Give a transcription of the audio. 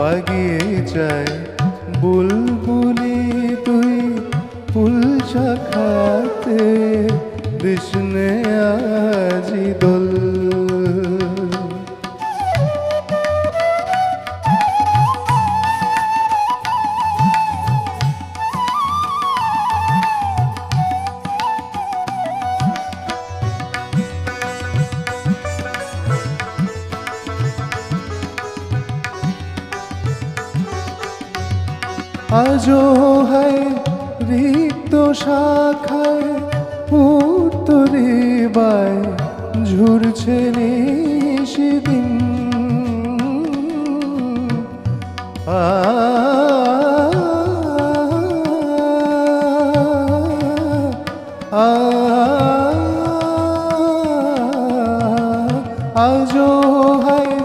বাগিচায় বুলবুলি তুই ফুল শাখাতে কৃষ্ণে আজি দোল। আজো হয় রিক্ত শাখায় উত্তরে বায় ঝুরছে সেদিন আ আজো হয়